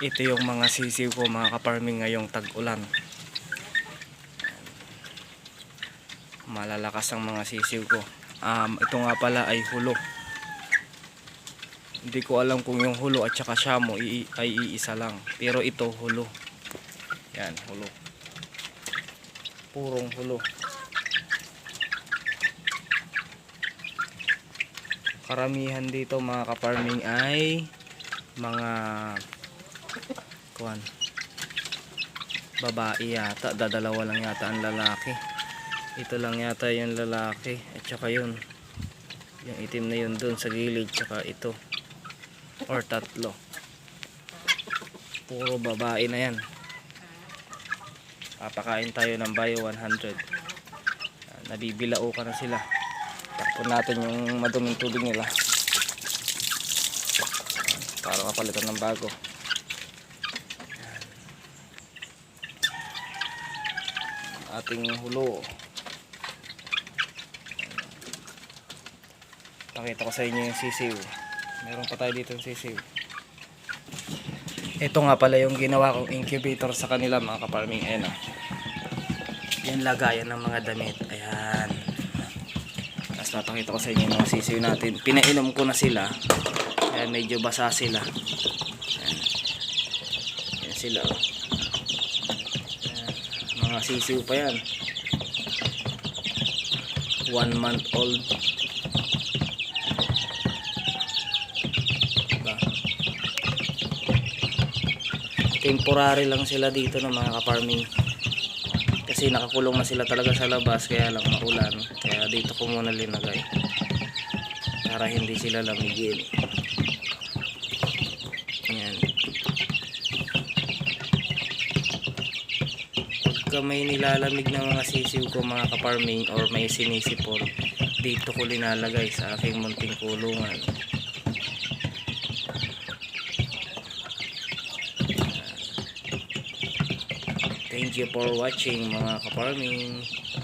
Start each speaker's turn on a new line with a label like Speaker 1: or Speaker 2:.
Speaker 1: Ito yung mga sisiw ko mga kaparming ngayong tag-ulan. Malalakas ang mga sisiw ko. Um, ito nga pala ay hulo. Hindi ko alam kung yung hulo at saka shamo ay iisa lang. Pero ito hulo. Yan, hulo. Purong hulo. Karamihan dito mga kaparming ay mga kuan babae yata dadalawa lang yata ang lalaki. Ito lang yata yung lalaki at saka yun. Yung itim na yun dun sa gilid tsaka ito. Or tatlo. Puro babae na yan. Papakain tayo ng bio 100 Ah, nabibilao ka na sila. Takpon natin yung maduming tubig nila. Para kapalitan ng bago ating hulo. Pakita ko sa inyo yung sisiw. Meron pa tayo dito yung sisiw. Ito nga pala yung ginawa kong incubator sa kanila mga kaparming. Ayan o yung lagayan ng mga damit. Ayan. Tapos papakita ko sa inyo yung sisiw natin. Pinainom ko na sila. Ayan medyo basa sila. Ayan, ayan sila oh. Mga sisiw pa yan. One month old. Diba? temporary lang sila dito ng mga kaparming kasi nakakulong na sila talaga sa labas kaya lang maulan. Kaya dito ko muna linagay. Para hindi sila lamigin. Yan pagka nilalamig na mga sisiw ko mga kaparming or may sinisipol dito ko linalagay sa aking munting kulungan Thank you for watching mga kaparming.